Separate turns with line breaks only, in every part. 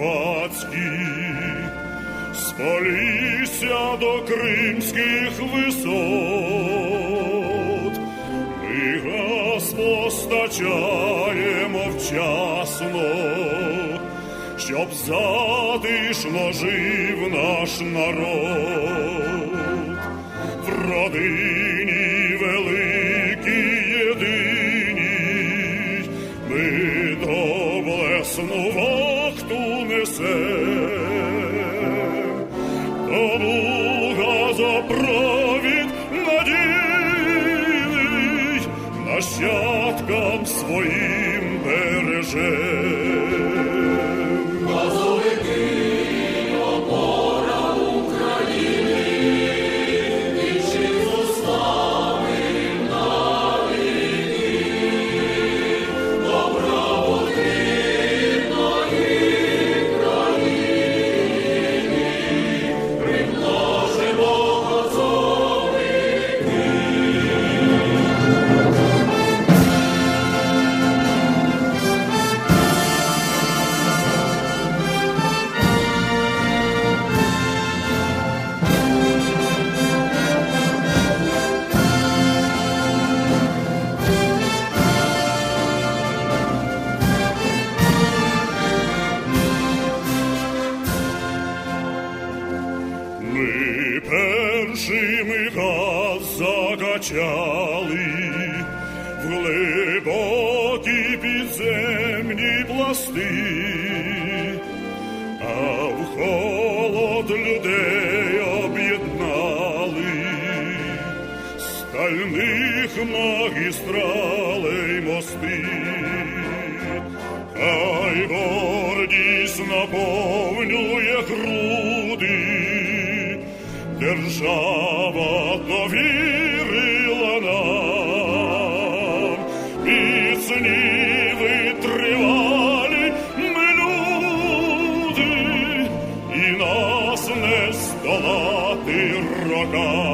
карпатські, з до кримських висот, ми газ постачаємо вчасно, щоб затишно жив наш народ, в родині великі єдині ми доблеснували несем. Тому газопровід надійний нащадкам своїм першими газ закачали. В глибокі підземні пласти, а в холод людей об'єднали. Стальних магістралей мости. Хай гордість наповнює груди, держава довірила нам, міцні витривалі ми люди, і нас не здолати рокам.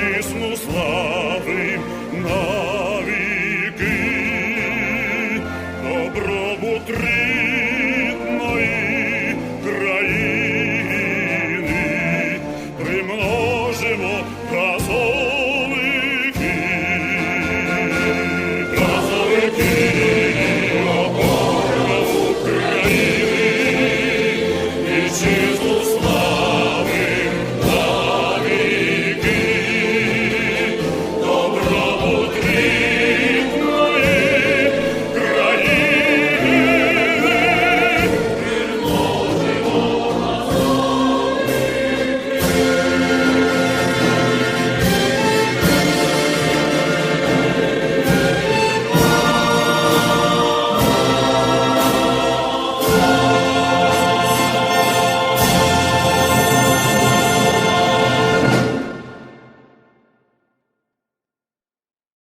Вітчизну славим. На